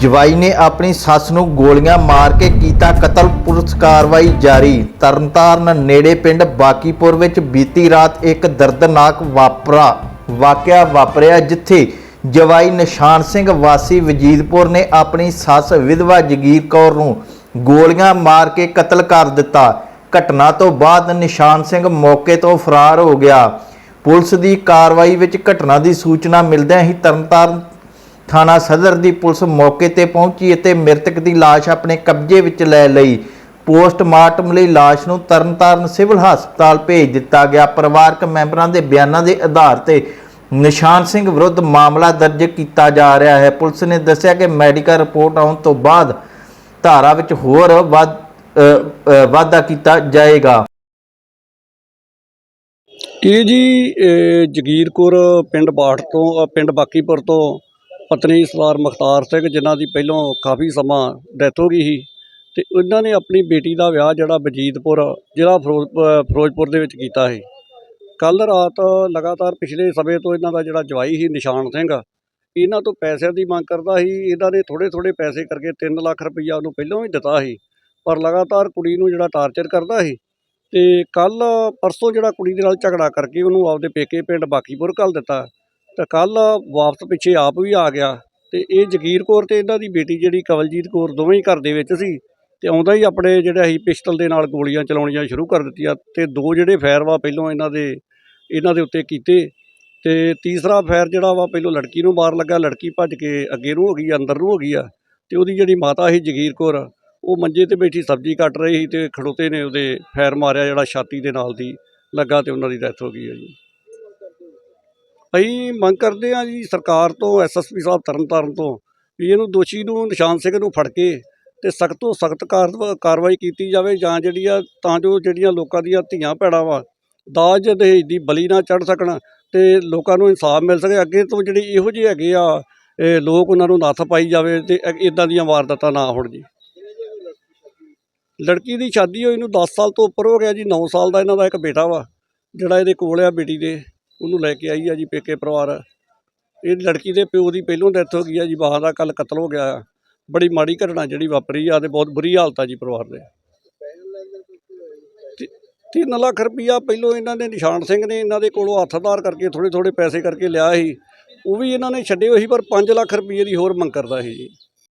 ਜਵਾਈ ਨੇ ਆਪਣੀ ਸੱਸ ਨੂੰ ਗੋਲੀਆਂ ਮਾਰ ਕੇ ਕੀਤਾ ਕਤਲ। ਪੁਲਿਸ ਕਾਰਵਾਈ ਜਾਰੀ। ਤਰਨਤਾਰਨ ਨੇੜੇ ਪਿੰਡ ਬਾਕੀਪੁਰ ਵਿੱਚ ਬੀਤੀ ਰਾਤ ਇੱਕ ਦਰਦਨਾਕ ਵਾਪਰਾ ਵਾਕਿਆ ਵਾਪਰਿਆ, ਜਿੱਥੇ ਜਵਾਈ ਨਿਸ਼ਾਨ ਸਿੰਘ ਵਾਸੀ ਵਜੀਦਪੁਰ ਨੇ ਆਪਣੀ ਸੱਸ ਵਿਧਵਾ ਜਗੀਰ ਕੌਰ ਨੂੰ ਗੋਲੀਆਂ ਮਾਰ ਕੇ ਕਤਲ ਕਰ ਦਿੱਤਾ। ਘਟਨਾ ਤੋਂ ਬਾਅਦ ਨਿਸ਼ਾਨ ਸਿੰਘ ਮੌਕੇ ਤੋਂ ਫਰਾਰ ਹੋ ਗਿਆ। ਪੁਲਿਸ ਦੀ ਕਾਰਵਾਈ ਵਿੱਚ ਘਟਨਾ ਦੀ ਸੂਚਨਾ ਮਿਲਦਿਆਂ ਹੀ ਤਰਨਤਾਰਨ ਥਾਣਾ ਸਦਰ ਦੀ ਪੁਲਿਸ ਮੌਕੇ ਤੇ ਪਹੁੰਚੀ ਅਤੇ ਮ੍ਰਿਤਕ ਦੀ ਲਾਸ਼ ਆਪਣੇ ਕਬਜ਼ੇ ਵਿੱਚ ਲੈ ਲਈ। ਪੋਸਟਮਾਰਟਮ ਲਈ ਲਾਸ਼ ਨੂੰ ਤਰਨਤਾਰਨ ਸਿਵਲ ਹਸਪਤਾਲ ਭੇਜ ਦਿੱਤਾ ਗਿਆ। ਪਰਿਵਾਰਕ ਮੈਂਬਰਾਂ ਦੇ ਬਿਆਨਾਂ ਦੇ ਆਧਾਰ ਤੇ ਨਿਸ਼ਾਨ ਸਿੰਘ ਵਿਰੁੱਧ ਮਾਮਲਾ ਦਰਜ ਕੀਤਾ ਜਾ ਰਿਹਾ ਹੈ। ਪੁਲਿਸ ਨੇ ਦੱਸਿਆ ਕਿ ਮੈਡੀਕਲ ਰਿਪੋਰਟ ਆਉਣ ਤੋਂ ਬਾਅਦ ਧਾਰਾ ਵਿੱਚ ਹੋਰ ਵਾਧਾ ਕੀਤਾ ਜਾਏਗਾ। ਇਹ ਜੀ ਜਗੀਰ ਕੌਰ ਪਿੰਡ ਬਾੜ ਤੋਂ ਪਿੰਡ ਬਾਕੀਪੁਰ ਤੋਂ ਪਤਨੀ ਸਰਦਾਰ ਮੁਖਤਾਰ ਸਿੰਘ, ਜਿਨ੍ਹਾਂ ਦੀ ਪਹਿਲਾਂ ਕਾਫੀ ਸਮਾਂ ਡੈਥ ਹੋ ਗਈ ਸੀ, ਤੇ ਉਹਨਾਂ ਨੇ ਆਪਣੀ ਬੇਟੀ ਦਾ ਵਿਆਹ ਜਿਹੜਾ ਬਜੀਤਪੁਰ ਜ਼ਿਲ੍ਹਾ ਫਿਰੋਜ਼- ਫਿਰੋਜ਼ਪੁਰ ਦੇ ਵਿੱਚ ਕੀਤਾ ਸੀ। ਕੱਲ ਰਾਤ ਲਗਾਤਾਰ ਪਿਛਲੇ ਸਮੇਂ ਤੋਂ ਇਹਨਾਂ ਦਾ ਜਿਹੜਾ ਜਵਾਈ ਸੀ, ਨਿਸ਼ਾਨ ਸਿੰਘ, ਇਹਨਾਂ ਤੋਂ ਪੈਸਿਆਂ ਦੀ ਮੰਗ ਕਰਦਾ ਸੀ। ਇਹਨਾਂ ਨੇ ਥੋੜੇ ਥੋੜੇ ਪੈਸੇ ਕਰਕੇ 3 ਲੱਖ ਰੁਪਈਆ ਉਹਨੂੰ ਪਹਿਲਾਂ ਵੀ ਦਿੱਤਾ ਸੀ, ਪਰ ਲਗਾਤਾਰ ਕੁੜੀ ਨੂੰ ਜਿਹੜਾ ਟਾਰਚਰ ਕਰਦਾ ਸੀ, ਤੇ ਕੱਲ ਪਰਸੋਂ ਜਿਹੜਾ ਕੁੜੀ ਦੇ ਨਾਲ ਝਗੜਾ ਕਰਕੇ ਉਹਨੂੰ ਆਪਦੇ ਪੇਕੇ ਪਿੰਡ ਬਾਕੀਪੁਰ ਘੱਲ ਦਿੱਤਾ। ਤਾਂ ਕੱਲ ਵਾਪਸ ਪਿੱਛੇ ਆਪ ਵੀ ਆ ਗਿਆ ਤੇ ਇਹ ਜਗੀਰ ਕੌਰ ਤੇ ਇਹਨਾਂ ਦੀ ਬੇਟੀ ਜਿਹੜੀ ਕਵਲਜੀਤ ਕੌਰ ਦੋਵੇਂ ਹੀ ਘਰ ਦੇ ਵਿੱਚ ਸੀ ਤੇ ਆਉਂਦਾ ਹੀ ਆਪਣੇ ਜਿਹੜਾ ਸੀ ਪਿਸਟਲ ਦੇ ਨਾਲ ਗੋਲੀਆਂ ਚਲਾਉਣੀਆਂ ਸ਼ੁਰੂ ਕਰ ਦਿੱਤੀਆਂ ਤੇ ਦੋ ਜਿਹੜੇ ਫਾਇਰ ਵਾ ਪਹਿਲੋਂ ਇਹਨਾਂ ਦੇ ਇਹਨਾਂ ਦੇ ਉੱਤੇ ਕੀਤੇ ਤੇ ਤੀਸਰਾ ਫਾਇਰ ਜਿਹੜਾ ਵਾ ਪਹਿਲੋਂ ਲੜਕੀ ਨੂੰ ਮਾਰ ਲੱਗਾ, ਲੜਕੀ ਭੱਜ ਕੇ ਅੱਗੇ ਨੂੰ ਹੋ ਗਈ, ਅੰਦਰ ਨੂੰ ਹੋ ਗਈ ਆ ਤੇ ਉਹਦੀ ਜਿਹੜੀ ਮਾਤਾ ਸੀ ਜਗੀਰ ਕੌਰ, ਉਹ ਮੰਜੇ ਤੇ ਬੈਠੀ ਸਬਜ਼ੀ ਕੱਟ ਰਹੀ ਸੀ ਤੇ ਖੜੋਤੇ ਨੇ ਉਹਦੇ ਫੈਰ ਮਾਰਿਆ ਜਿਹੜਾ ਛਾਤੀ ਦੇ ਨਾਲ ਦੀ ਲੱਗਾ ਤੇ ਉਹਨਾਂ ਦੀ ਡੈਥ ਹੋ ਗਈ ਹੈ ਜੀ। ਅਸੀਂ ਮੰਗ ਕਰਦੇ ਹਾਂ ਜੀ ਸਰਕਾਰ ਤੋਂ ਐਸਐਸਪੀ ਸਾਹਿਬ ਤਰਨਤਾਰਨ ਤੋਂ, ਵੀ ਇਹਨੂੰ ਦੋਸ਼ੀ ਨੂੰ, ਨਿਸ਼ਾਨ ਸਿੰਘ ਨੂੰ ਫੜ ਕੇ ਤੇ ਸਖਤ ਤੋਂ ਸਖਤ ਕਾਰਵਾਈ ਕੀਤੀ ਜਾਵੇ ਜਾਂ ਜਿਹੜੀ ਆ, ਤਾਂ ਜੋ ਜਿਹੜੀਆਂ ਲੋਕਾਂ ਦੀਆਂ ਧੀਆਂ ਭੈਣਾਂ ਵਾ, ਦਾਜ ਦਹੇਜ ਦੀ ਬਲੀ ਨਾ ਚੜ ਸਕਣ ਤੇ ਲੋਕਾਂ ਨੂੰ ਇਨਸਾਫ ਮਿਲ ਸਕੇ। ਅੱਗੇ ਤੋਂ ਜਿਹੜੇ ਇਹੋ ਜਿਹੇ ਹੈਗੇ ਆ, ਇਹ ਲੋਕ ਉਹਨਾਂ ਨੂੰ ਨੱਥ ਪਾਈ ਜਾਵੇ ਤੇ ਇਦਾਂ ਦੀਆਂ ਵਾਰਦਾਤਾਂ ਨਾ ਹੋਣ ਜੀ। ਲੜਕੀ ਦੀ ਸ਼ਾਦੀ ਹੋਈ ਨੂੰ 10 ਸਾਲ ਤੋਂ ਉੱਪਰ ਹੋ ਗਿਆ ਜੀ 9 ਸਾਲ ਦਾ ਇਹਨਾਂ ਦਾ ਇੱਕ ਬੇਟਾ ਵਾ, ਜਿਹੜਾ ਇਹਦੇ ਕੋਲ ਆ ਬੇਟੀ ਦੇ। ਉਹਨੂੰ ਲੈ ਕੇ ਆਈ ਆ ਜੀ ਪੇਕੇ ਪਰਿਵਾਰ। ਇਹ ਲੜਕੀ ਦੇ ਪਿਓ ਦੀ ਪਹਿਲੋਂ ਡੈਥ ਹੋ ਗਈ ਆ ਜੀ, ਬਾਹਰ ਦਾ ਕੱਲ ਕਤਲ ਹੋ ਗਿਆ। ਬੜੀ ਮਾੜੀ ਘਟਨਾ ਜਿਹੜੀ ਵਾਪਰੀ ਆ ਤੇ ਬਹੁਤ ਬੁਰੀ ਹਾਲਤ ਆ ਜੀ ਪਰਿਵਾਰ ਦੇ। ਤੇ- ਤਿੰਨ ਲੱਖ ਰੁਪਈਆ ਪਹਿਲੋਂ ਇਹਨਾਂ ਨੇ ਨਿਸ਼ਾਨ ਸਿੰਘ ਨੇ ਇਹਨਾਂ ਦੇ ਕੋਲੋਂ ਹੱਥ ਧਾਰ ਕਰਕੇ ਥੋੜੇ ਥੋੜੇ ਪੈਸੇ ਕਰਕੇ ਲਿਆ ਸੀ। ਉਹ ਵੀ ਇਹਨਾਂ ਨੇ ਛੱਡੇ ਹੋਏ ਸੀ, ਪਰ 5 ਲੱਖ ਰੁਪਈਏ ਦੀ ਹੋਰ ਮੰਗ ਕਰਦਾ ਸੀ ਜੀ।